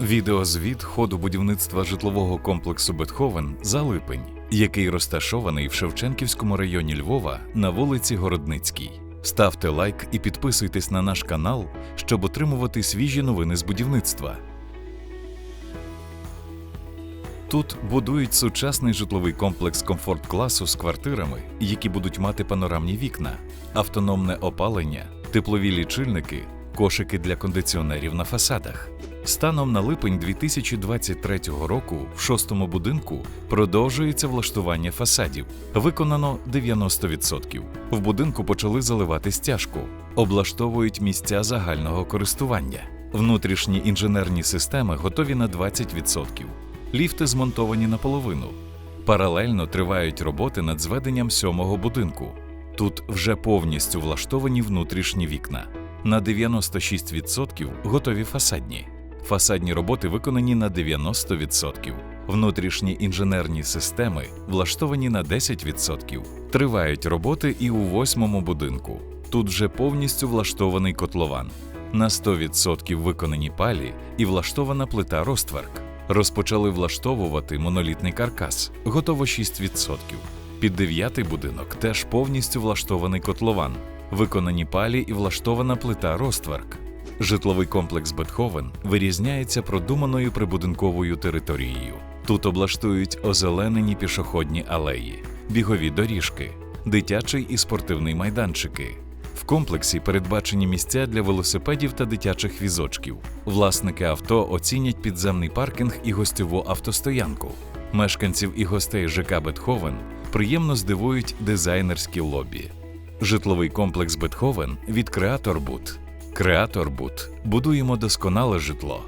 Відеозвіт ходу будівництва житлового комплексу Бетховен за липень, який розташований в Шевченківському районі Львова на вулиці Городницькій. Ставте лайк і підписуйтесь на наш канал, щоб отримувати свіжі новини з будівництва. Тут будують сучасний житловий комплекс комфорт-класу з квартирами, які будуть мати панорамні вікна, автономне опалення, теплові лічильники, кошики для кондиціонерів на фасадах. Станом на липень 2023 року в шостому будинку продовжується влаштування фасадів. Виконано 90%. В будинку почали заливати стяжку, облаштовують місця загального користування. Внутрішні інженерні системи готові на 20%. Ліфти змонтовані наполовину. Паралельно тривають роботи над зведенням сьомого будинку. Тут вже повністю влаштовані внутрішні вікна. На 96% готові фасадні. Фасадні роботи виконані на 90%. Внутрішні інженерні системи влаштовані на 10%. Тривають роботи і у восьмому будинку. Тут вже повністю влаштований котлован. На 100% виконані палі і влаштована плита Ростверк. Розпочали влаштовувати монолітний каркас. Готово 6%. Під дев'ятий будинок теж повністю влаштований котлован. Виконані палі і влаштована плита Ростверк. Житловий комплекс Бетховен вирізняється продуманою прибудинковою територією. Тут облаштують озеленені пішохідні алеї, бігові доріжки, дитячий і спортивний майданчики. В комплексі передбачені місця для велосипедів та дитячих візочків. Власники авто оцінять підземний паркінг і гостьову автостоянку. Мешканців і гостей ЖК Бетховен приємно здивують дизайнерські лобі. Житловий комплекс Бетховен від Креатор Бут. Креатор Бут. Будуємо досконале житло.